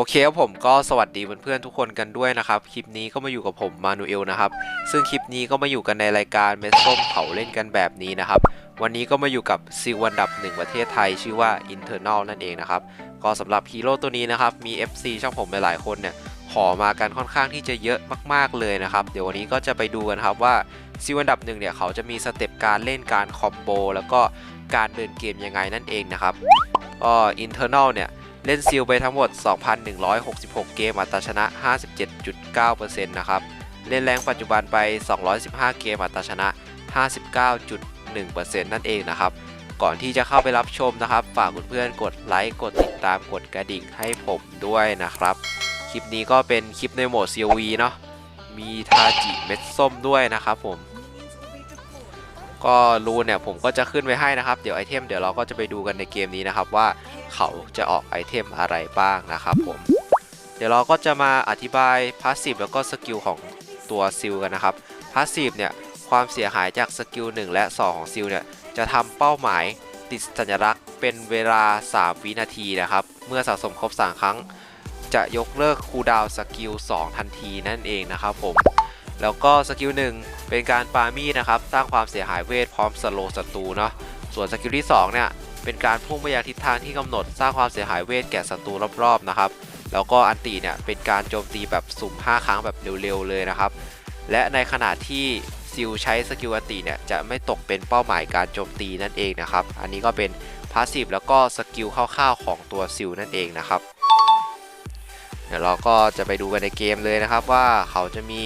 โอเคครับผมก็สวัสดีเพื่อนๆทุกคนกันด้วยนะครับ คลิปนี้ก็มาอยู่กับผมมานูเอลนะครับ ซึ่งคลิปนี้ก็มาอยู่กันในรายการเม็ดส้มเผาเล่นกันแบบนี้นะครับ วันนี้ก็มาอยู่กับซิลอันดับหนึ่งประเทศไทยชื่อว่า Internal นั่นเองนะครับ ก็สำหรับฮีโร่ตัวนี้นะครับ มี FC ช่องผมหลายๆคนเนี่ย ขอมากันค่อนข้างที่จะเยอะมากๆเลยนะครับ เดี๋ยววันนี้ก็จะไปดูกันครับว่าซิลอันดับหนึ่งเนี่ยเขาจะมีสเต็ปการเล่นการคอมโบแล้วก็การเดินเกมยังไงนั่นเองนะครับก็ Internal เนี่ย เล่นซิลไปทั้งหมด 2,166 เกมอัตราชนะ 57.9%นะครับเล่นแรงปัจจุบันไป 215 เกมอัตราชนะ 59.1%นั่นเองนะครับ ก่อนที่จะเข้าไปรับชมนะครับ ฝากเพื่อนๆกดไลค์กดติดตามกดกระดิ่งให้ผมด้วยนะครับ คลิปนี้ก็เป็นคลิปในโหมด COV เนาะมีทาจิเม็ดส้มด้วยนะครับผม ก็รูนเนี่ยผมก็จะขึ้นไว้ให้นะครับ เดี๋ยวไอเทมเดี๋ยวเราก็จะไปดูกันในเกมนี้นะครับว่าเขาจะออกไอเทมอะไรบ้างนะครับผม เดี๋ยวเราก็จะมาอธิบายพาสซีฟแล้วก็สกิลของตัวซิลกันนะครับพาสซีฟเนี่ยความเสียหายจากสกิล1และ 2 ของซิลเนี่ยจะทำเป้าหมายติดสัญลักษณ์เป็นเวลา 3 วินาทีนะครับ เมื่อสะสมครบ3ครั้ง จะยกเลิกคูดาวสกิล2ทันทีนั่นเองนะครับผม แล้วก็สกิล1เป็นการปามีนะครับสร้างความเสียหายเวทพร้อมสโลว์ศัตรูเนาะส่วนสกิลที่2เนี่ยเป็นการพุ่งไปยังทิศทางที่กำหนดสร้างความเสียหายเวทแก่ศัตรูรอบๆนะครับแล้วก็อันติเนี่ยเป็นการโจมตีแบบสุ่ม 5 ครั้งแบบเร็วๆเลยนะครับและในขณะที่ซิลใช้สกิลอันติเนี่ยจะไม่ตกเป็นเป้าหมายการโจมตีนั่นเองนะครับอันนี้ก็เป็นพาสซีฟแล้วก็สกิลคร่าวๆของตัวซิลนั่นเองนะครับเดี๋ยวเราก็จะไปดูกันในเกมเลยนะครับว่าเขาจะมี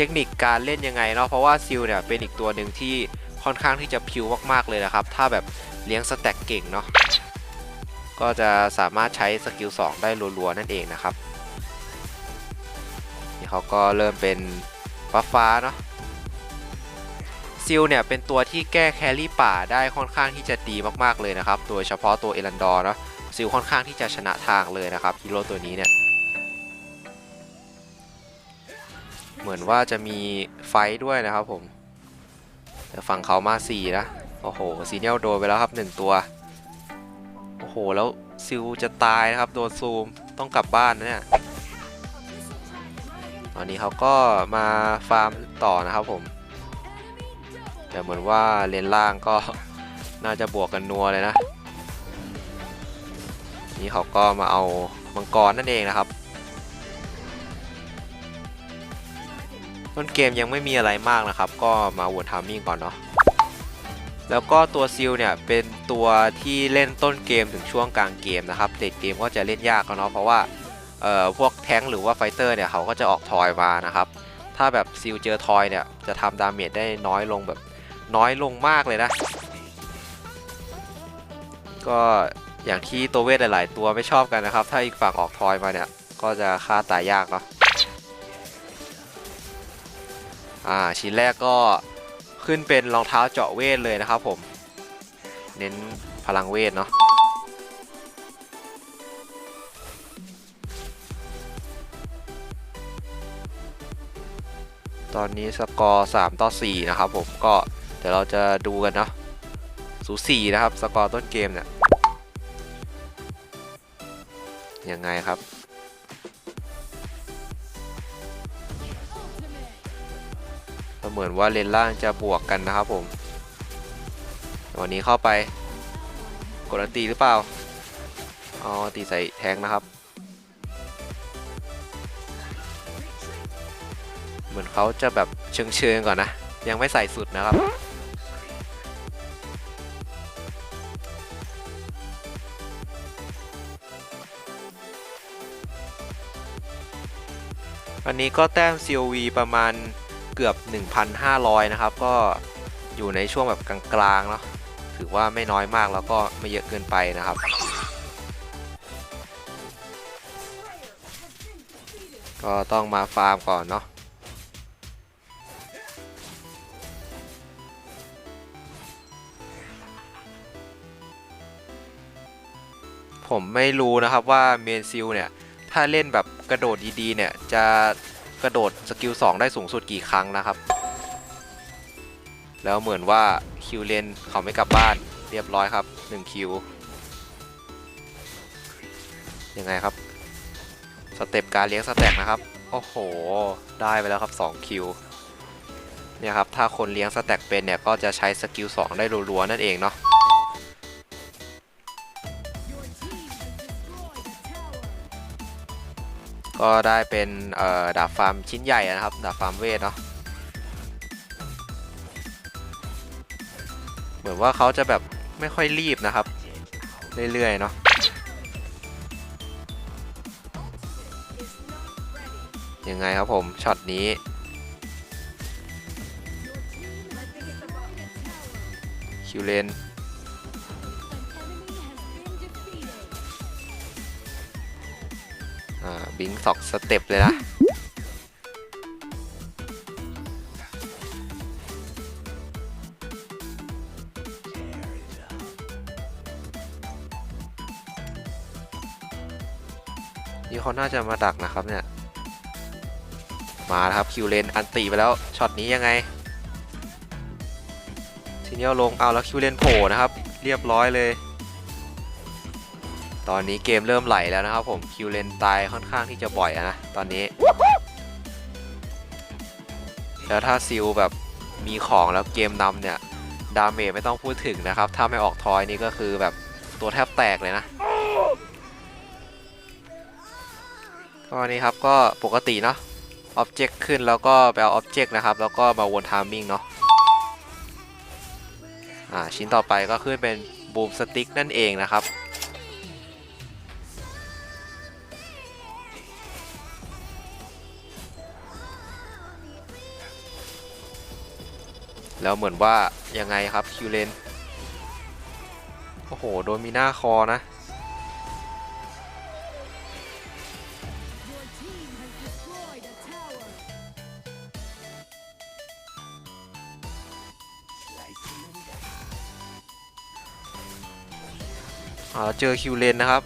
เทคนิคการเล่นยังไงเนาะเพราะว่าซิลเนี่ยเป็นอีกตัวหนึ่งที่ค่อนข้างที่จะพิวมากๆเลยนะครับ ถ้าแบบเลี้ยงสแต็กเก่งเนาะก็จะสามารถใช้สกิล2ได้รัวๆนั่นเองนะครับนี่เขาก็เริ่มเป็นฟ้าฟ้าเนาะซิลเนี่ยเป็นตัวที่แก้แครี่ป่าได้ค่อนข้างที่จะดีมากๆเลยนะครับ โดยเฉพาะตัวเอรันดอร์เนาะซิลค่อนข้างที่จะชนะทางเลยนะครับฮีโร่ตัวนี้เนี่ย เหมือนว่าจะมีไฟท์ด้วยนะครับผมแต่ฝั่งเขามา 4 นะ โอ้โหซีเนียลโดนไปแล้วครับ 1 ตัว โอ้โห แล้วซิลจะตายนะครับ โดนซูมต้องกลับบ้านนะเนี่ยตอนนี้เขาก็มาฟาร์มต่อนะครับผม แต่เหมือนว่าเลนล่างก็น่าจะบวกกันนัวเลยนะ นี่เขาก็มาเอามังกรนั่นเองนะครับ ต้นเกมยังไม่มีอะไรมากนะครับ ก็มาวนทามมิ่งก่อนเนาะแล้วก็ตัวซิลเนี่ยเป็นตัวที่เล่นต้นเกมถึงช่วงกลางเกมนะครับเด็กเกมก็จะเล่นยากเนาะเพราะว่าเอ่อพวกแท้งหรือว่าไฟเตอร์เนี่ยเขาก็จะออกทอยมานะครับ ถ้าแบบซิลเจอทอยเนี่ยจะทำดาเมจได้น้อยลงแบบน้อยลงมากเลยนะ ก็อย่างที่ตัวเวทหลาย ๆ ตัวไม่ชอบกันนะครับ ถ้าอีกฝั่งออกทอยมาเนี่ยก็จะฆ่าตายยากเนาะ อ่าชิ้นแรกก็ขึ้นเป็นรองเท้าเจาะเวทเลยนะครับผม เน้นพลังเวทเนาะตอนนี้สกอร์ 3 ต่อ 4 นะครับผมก็เดี๋ยวเราจะดูกันเนาะสูสีนะครับ สกอร์ต้นเกมเนี่ยยังไงครับ มือนว่าเลนล่างจะบวกกันนะครับผม วันนี้เข้าไป กดอันตีหรือเปล่า อ๋อ ตีใส่แทงนะครับ เหมือนเขาจะแบบเชิงเชิงก่อนนะ ยังไม่ใส่สุดนะครับวันนี้ก็แต้ม COV ประมาณ เกือบ 1,500 นะครับ ก็อยู่ในช่วงแบบกลางๆเนาะถือว่าไม่น้อยมากแล้วก็ไม่เยอะเกินไปนะครับ ก็ต้องมาฟาร์มก่อนเนาะผมไม่รู้นะครับว่าเมนซิลเนี่ย ถ้าเล่นแบบกระโดดดีๆเนี่ย จะ กระโดดสกิล2ได้สูงสุดกี่ครั้งนะครับ แล้วเหมือนว่าคิวเลนเขาไม่กลับบ้านเรียบร้อยครับ1คิวยังไงครับสเต็ปการเลี้ยงสแต็กนะครับโอ้โห ได้ไปแล้วครับ2คิวเนี่ยครับถ้าคนเลี้ยงสแต็กเป็นเนี่ยก็จะใช้สกิล2ได้รัวๆนั่นเองเนาะ ก็ได้เป็นดาบฟาร์มชิ้นใหญ่นะครับ ดาบฟาร์มเวทเนาะเหมือนว่าเขาจะแบบไม่ค่อยรีบนะครับ เรื่อยๆเนาะยังไงครับผมช็อตนี้คิวเลน บิงสอกสเต็ปเลยนะนี่เขาน่าจะมาดักนะครับเนี่ย มาแล้วครับคิวเลนอันตีไปแล้วช็อตนี้ยังไง ทีนี้เอาลงเอาแล้วคิวเลนโผล่นะครับ เรียบร้อยเลย ตอนนี้เกมเริ่มไหลแล้วนะครับผมคิวเลนตายค่อนข้างที่จะบ่อยอะนะตอนนี้ แล้วถ้าซิลแบบมีของแล้วเกมนำเนี่ย ดาเมจไม่ต้องพูดถึงนะครับ ถ้าไม่ออกทอยนี่ก็คือแบบตัวแทบแตกเลยนะก็นี่ครับก็ปกติเนาะอ็อบเจกต์ขึ้นแล้วก็ไปเอาอ็อบเจกต์นะครับ แล้วก็มาวนทามมิ่งเนาะอ่าชิ้นต่อไปก็ขึ้นเป็นบูมสติ๊กนั่นเองนะครับ แล้วเหมือนว่ายังไงครับคิวเลนโอ้โห โดนมีหน้าคอนะอ่าเจอคิวเลนนะครับ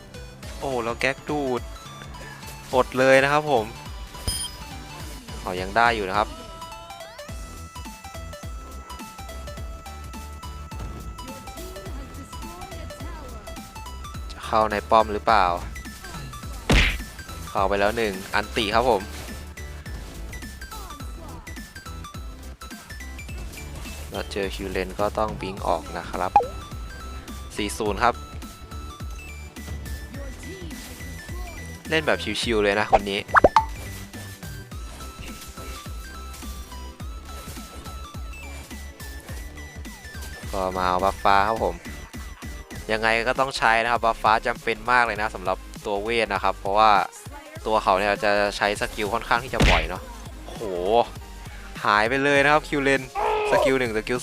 โอ้แล้วแก๊กดูดอดเลยนะครับผมเอายังได้อยู่นะครับ เข้าในป้อมหรือเปล่า เข้าไปแล้วหนึ่งอันติครับผมเราเจอคิวเลนก็ต้องบิงออกนะครับ 40 ครับ เล่นแบบชิวๆเลยนะคนนี้ก็มาเอาบัฟฟ้าครับผม ยังไงก็ต้องใช้นะครับบัฟฟ้าจำเป็นมากเลยนะสำหรับตัวเวทนะครับ เพราะว่าตัวเขาเนี่ยจะใช้สกิลค่อนข้างที่จะบ่อยเนาะโหหายไปเลยนะครับคิวเลนสกิล1สกิล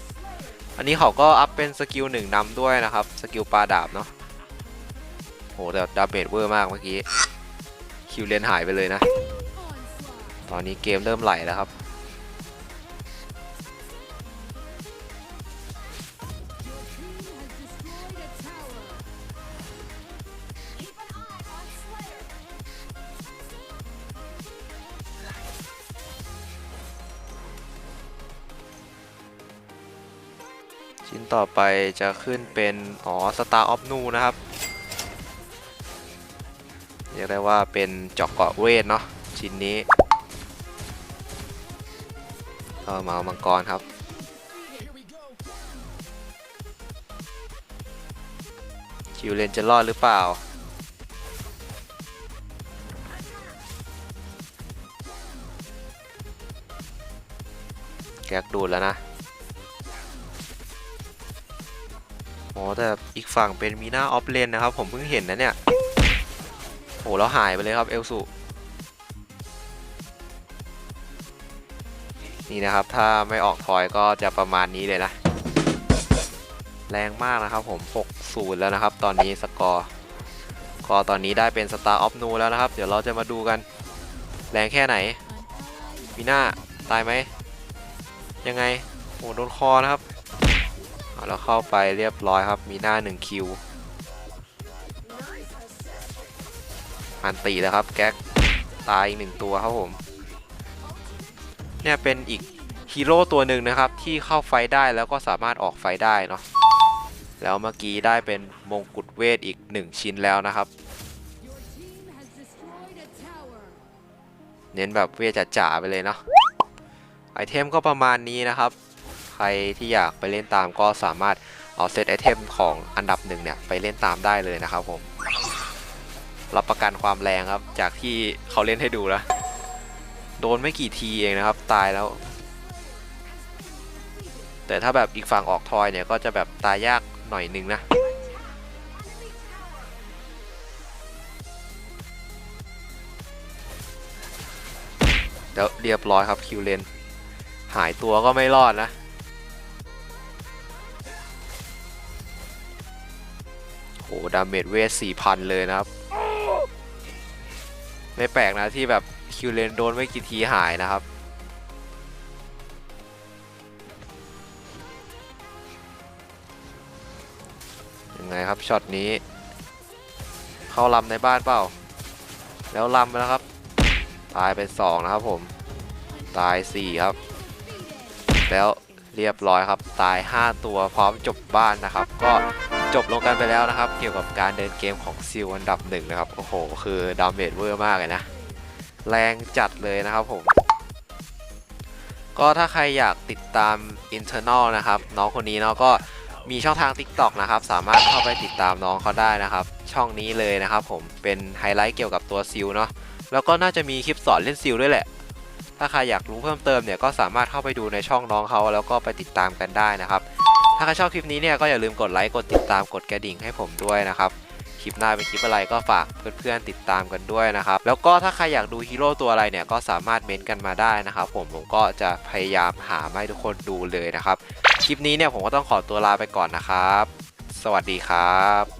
2อันนี้เขาก็อัพเป็นสกิล1นำด้วยนะครับสกิลปลาดาบเนาะโหแต่ดาเมจเวอร์มากเมื่อกี้คิวเลนหายไปเลยนะ ตอนนี้เกมเริ่มไหลแล้วครับ ชิ้นต่อไปจะขึ้นเป็นอ๋อ Star of Nu นะครับเรียกได้ว่าเป็นเจอกเกาะเวทเนาะชิ้นนี้ก็มาเอามังกรครับคิวเลนจะรอดหรือเปล่าแกกดูดแล้วนะ อ๋อแต่อีกฝั่งเป็นมีหน้าออฟเลนนะครับ ผมเพิ่งเห็นนะเนี่ยโหแล้วหายไปเลยครับเอลสุนี่นะครับ ถ้าไม่ออกทอยก็จะประมาณนี้เลยนะ แรงมากนะครับผม 6-0 แล้วนะครับ ตอนนี้สกอร์ก็ตอนนี้ได้เป็น Star of Nu แล้วนะครับ เดี๋ยวเราจะมาดูกัน แรงแค่ไหนมีหน้าตายไหม ยังไงโหโดนคอนะครับ แล้วเข้าไปเรียบร้อยครับ มีหน้า1คิวอันตีแล้วครับ แก๊กตายอีกหนึ่งตัวครับผม เนี่ยเป็นอีกฮีโร่ตัวหนึ่งนะครับ ที่เข้าไฟได้แล้วก็สามารถออกไฟได้เนาะแล้วเมื่อกี้ได้เป็นมงกุฎเวทอีก 1 ชิ้นแล้วนะครับ เน้นแบบเวทจ๋าๆไปเลยเนาะไอเทมก็ประมาณนี้นะครับ ใครที่อยากไปเล่นตามก็สามารถเอาเซตไอเทมของอันดับหนึ่งเนี่ยไปเล่นตามได้เลยนะครับผม รับประกันความแรงครับจากที่เขาเล่นให้ดูแล้ว โดนไม่กี่ทีเองนะครับ ตายแล้ว แต่ถ้าแบบอีกฝั่งออกทอยเนี่ยก็จะแบบตายยากหน่อยนึงนะเดี๋ยวเรียบร้อยครับคิวเลนหายตัวก็ไม่รอดนะ ดาเมจเวท4,000 เลยนะครับ ไม่แปลกนะที่แบบคิวเลนโดนไม่กี่ทีหายนะครับ ยังไงครับช็อตนี้ เข้าลำในบ้านเปล่า แล้วลำไปแล้วครับ ตายไป2นะครับผม ตาย 4 ครับ แล้วเรียบร้อยครับ ตาย 5 ตัวพร้อมจบบ้านนะครับ ก็ จบลงกันไปแล้วนะครับ เกี่ยวกับการเดินเกมของซิลอันดับหนึ่งนะครับ โอ้โห คือดาเมจเวอร์มากเลยนะ แรงจัดเลยนะครับผม ก็ถ้าใครอยากติดตาม internal นะครับ น้องคนนี้เนาะก็มีช่องทาง TikTok นะครับ สามารถเข้าไปติดตามน้องเขาได้นะครับ ช่องนี้เลยนะครับผมเป็นไฮไลท์เกี่ยวกับตัวซิลเนาะแล้วก็น่าจะมีคลิปสอนเล่นซิลด้วยแหละ ถ้าใครอยากรู้เพิ่มเติมเนี่ยก็สามารถเข้าไปดูในช่องน้องเขาแล้วก็ไปติดตามกันได้นะครับ ถ้าใครชอบคลิปนี้เนี่ยก็อย่าลืมกดไลค์กดติดตามกดกระดิ่งให้ผมด้วยนะครับคลิปหน้าเป็นคลิปอะไรก็ฝากเพื่อนๆติดตามกันด้วยนะครับ แล้วก็ถ้าใครอยากดูฮีโร่ตัวอะไรเนี่ยก็สามารถเม้นต์กันมาได้นะครับผมผมก็จะพยายามหาให้ทุกคนดูเลยนะครับ คลิปนี้เนี่ยผมก็ต้องขอตัวลาไปก่อนนะครับ สวัสดีครับ